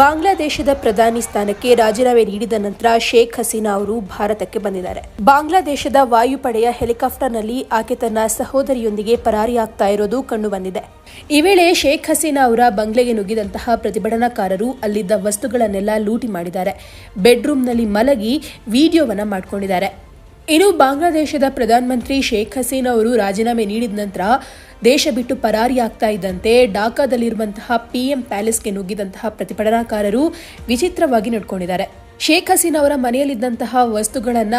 ಬಾಂಗ್ಲಾದೇಶದ ಪ್ರಧಾನಿ ಸ್ಥಾನಕ್ಕೆ ರಾಜೀನಾಮೆ ನೀಡಿದ ನಂತರ ಶೇಖ್ ಹಸೀನಾ ಅವರು ಭಾರತಕ್ಕೆ ಬಂದಿದ್ದಾರೆ. ಬಾಂಗ್ಲಾದೇಶದ ವಾಯುಪಡೆಯ ಹೆಲಿಕಾಪ್ಟರ್ನಲ್ಲಿ ಆಕೆ ತನ್ನ ಸಹೋದರಿಯೊಂದಿಗೆ ಪರಾರಿಯಾಗ್ತಾ ಇರೋದು ಕಂಡುಬಂದಿದೆ. ಈ ವೇಳೆ ಶೇಖ್ ಹಸೀನಾ ಅವರ ಬಂಗ್ಲೆಗೆ ನುಗ್ಗಿದಂತಹ ಪ್ರತಿಭಟನಾಕಾರರು ಅಲ್ಲಿದ್ದ ವಸ್ತುಗಳನ್ನೆಲ್ಲ ಲೂಟಿ ಮಾಡಿದ್ದಾರೆ. ಬೆಡ್ರೂಮ್ನಲ್ಲಿ ಮಲಗಿ ವಿಡಿಯೋವನ್ನ ಮಾಡಿಕೊಂಡಿದ್ದಾರೆ. ಇನ್ನು ಬಾಂಗ್ಲಾದೇಶದ ಪ್ರಧಾನಮಂತ್ರಿ ಶೇಖ್ ಹಸೀನಾ ಅವರು ರಾಜೀನಾಮೆ ನೀಡಿದ ನಂತರ ದೇಶ ಬಿಟ್ಟು ಪರಾರಿಯಾಗ್ತಾ ಇದ್ದಂತೆ ಢಾಕಾದಲ್ಲಿರುವಂತಹ ಪಿಎಂ ಪ್ಯಾಲೇಸ್ಗೆ ನುಗ್ಗಿದಂತಹ ಪ್ರತಿಭಟನಾಕಾರರು ವಿಚಿತ್ರವಾಗಿ ನಡ್ಕೊಂಡಿದ್ದಾರೆ. ಶೇಖ್ ಹಸೀನಾ ಅವರ ಮನೆಯಲ್ಲಿದ್ದಂತಹ ವಸ್ತುಗಳನ್ನ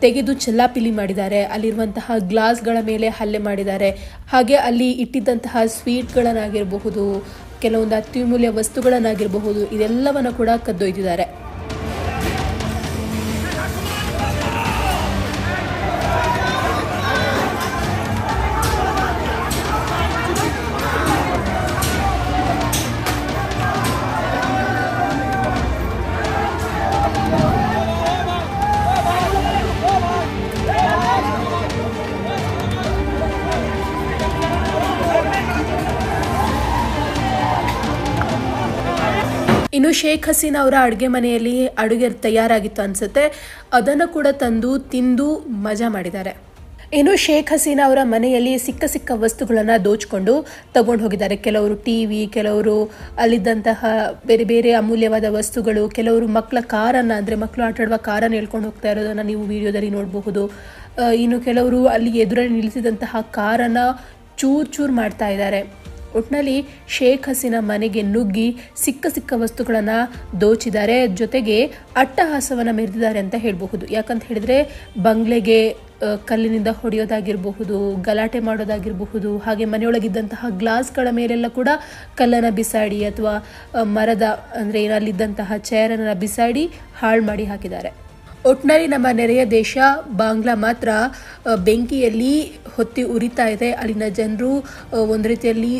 ತೆಗೆದು ಚೆಲ್ಲಾಪಿಲ್ಲಿ ಮಾಡಿದ್ದಾರೆ. ಅಲ್ಲಿರುವಂತಹ ಗ್ಲಾಸ್ಗಳ ಮೇಲೆ ಹಲ್ಲೆ ಮಾಡಿದ್ದಾರೆ. ಹಾಗೆ ಅಲ್ಲಿ ಇಟ್ಟಿದ್ದಂತಹ ಸ್ವೀಟ್ಗಳನ್ನಾಗಿರಬಹುದು, ಕೆಲವೊಂದು ಅತ್ಯಮೂಲ್ಯ ವಸ್ತುಗಳನ್ನಾಗಿರಬಹುದು, ಇದೆಲ್ಲವನ್ನು ಕೂಡ ಕದ್ದೊಯ್ದಿದ್ದಾರೆ. ಇನ್ನು ಶೇಖ್ ಹಸೀನಾ ಅವರ ಅಡುಗೆ ಮನೆಯಲ್ಲಿ ಅಡುಗೆ ತಯಾರಾಗಿತ್ತು ಅನ್ಸುತ್ತೆ. ಅದನ್ನು ಕೂಡ ತಂದು ತಿಂದು ಮಜಾ ಮಾಡಿದ್ದಾರೆ. ಇನ್ನು ಶೇಖ್ ಹಸೀನಾ ಅವರ ಮನೆಯಲ್ಲಿ ಸಿಕ್ಕ ಸಿಕ್ಕ ವಸ್ತುಗಳನ್ನು ದೋಚಿಕೊಂಡು ತಗೊಂಡು ಹೋಗಿದ್ದಾರೆ. ಕೆಲವರು ಟಿ ವಿ, ಕೆಲವರು ಅಲ್ಲಿದ್ದಂತಹ ಬೇರೆ ಬೇರೆ ಅಮೂಲ್ಯವಾದ ವಸ್ತುಗಳು, ಕೆಲವರು ಮಕ್ಕಳ ಕಾರನ್ನು, ಅಂದರೆ ಮಕ್ಕಳು ಆಟಾಡುವ ಕಾರನ್ನು ಹೇಳ್ಕೊಂಡು ಹೋಗ್ತಾ ಇರೋದನ್ನು ನೀವು ವಿಡಿಯೋದಲ್ಲಿ ನೋಡಬಹುದು. ಇನ್ನು ಕೆಲವರು ಅಲ್ಲಿ ಎದುರಲ್ಲಿ ನಿಲ್ಲಿಸಿದಂತಹ ಕಾರನ್ನು ಚೂರು ಚೂರು ಮಾಡ್ತಾ ಇದ್ದಾರೆ. ಒಟ್ನಲ್ಲಿ ಶೇಖ್ ಹಸೀನಾ ಮನೆಗೆ ನುಗ್ಗಿ ಸಿಕ್ಕ ಸಿಕ್ಕ ವಸ್ತುಗಳನ್ನು ದೋಚಿದ್ದಾರೆ. ಜೊತೆಗೆ ಅಟ್ಟಹಾಸವನ್ನು ಮೆರೆದಿದ್ದಾರೆ ಅಂತ ಹೇಳಬಹುದು. ಯಾಕಂತ ಹೇಳಿದ್ರೆ ಬಂಗ್ಲೆಗೆ ಕಲ್ಲಿನಿಂದ ಹೊಡೆಯೋದಾಗಿರಬಹುದು, ಗಲಾಟೆ ಮಾಡೋದಾಗಿರಬಹುದು, ಹಾಗೆ ಮನೆಯೊಳಗಿದ್ದಂತಹ ಗ್ಲಾಸ್ಗಳ ಮೇಲೆಲ್ಲ ಕೂಡ ಕಲ್ಲನ್ನು ಬಿಸಾಡಿ ಅಥವಾ ಮರದ, ಅಂದರೆ ಏನಲ್ಲಿದ್ದಂತಹ ಚೇರನ್ನು ಬಿಸಾಡಿ ಹಾಳು ಮಾಡಿ ಹಾಕಿದ್ದಾರೆ. ಒಟ್ನಲ್ಲಿ ನಮ್ಮ ನೆರೆಯ ದೇಶ ಬಾಂಗ್ಲಾ ಮಾತ್ರ ಬೆಂಕಿಯಲ್ಲಿ ಹೊತ್ತಿ ಉರಿತಾ ಇದೆ. ಅಲ್ಲಿನ ಜನರು ಒಂದು ರೀತಿಯಲ್ಲಿ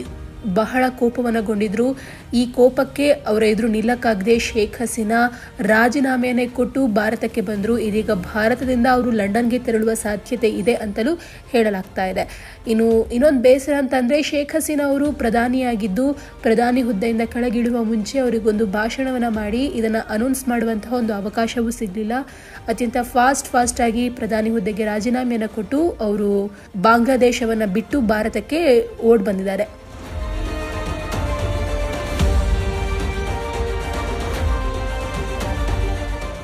ಬಹಳ ಕೋಪವನಗೊಂಡಿದ್ರು. ಈ ಕೋಪಕ್ಕೆ ಅವರ ಎದುರು ನಿಲ್ಲಕ್ಕಾಗದೆ ಶೇಖ್ ಹಸೀನಾ ರಾಜೀನಾಮೆಯನ್ನೇ ಕೊಟ್ಟು ಭಾರತಕ್ಕೆ ಬಂದರು. ಇದೀಗ ಭಾರತದಿಂದ ಅವರು ಲಂಡನ್ಗೆ ತೆರಳುವ ಸಾಧ್ಯತೆ ಇದೆ ಅಂತಲೂ ಹೇಳಲಾಗ್ತಾ ಇದೆ. ಇನ್ನು ಇನ್ನೊಂದು ಬೇಸರ ಅಂತಂದರೆ ಶೇಖ್ ಹಸೀನಾ ಅವರು ಪ್ರಧಾನಿಯಾಗಿದ್ದು, ಪ್ರಧಾನಿ ಹುದ್ದೆಯಿಂದ ಕೆಳಗಿಳುವ ಮುಂಚೆ ಅವರಿಗೊಂದು ಭಾಷಣವನ್ನು ಮಾಡಿ ಇದನ್ನು ಅನೌನ್ಸ್ ಮಾಡುವಂತಹ ಒಂದು ಅವಕಾಶವೂ ಸಿಗಲಿಲ್ಲ. ಅತ್ಯಂತ ಫಾಸ್ಟ್ ಫಾಸ್ಟ್ ಆಗಿ ಪ್ರಧಾನಿ ಹುದ್ದೆಗೆ ರಾಜೀನಾಮೆಯನ್ನು ಕೊಟ್ಟು ಅವರು ಬಾಂಗ್ಲಾದೇಶವನ್ನು ಬಿಟ್ಟು ಭಾರತಕ್ಕೆ ಓಡ್ ಬಂದಿದ್ದಾರೆ.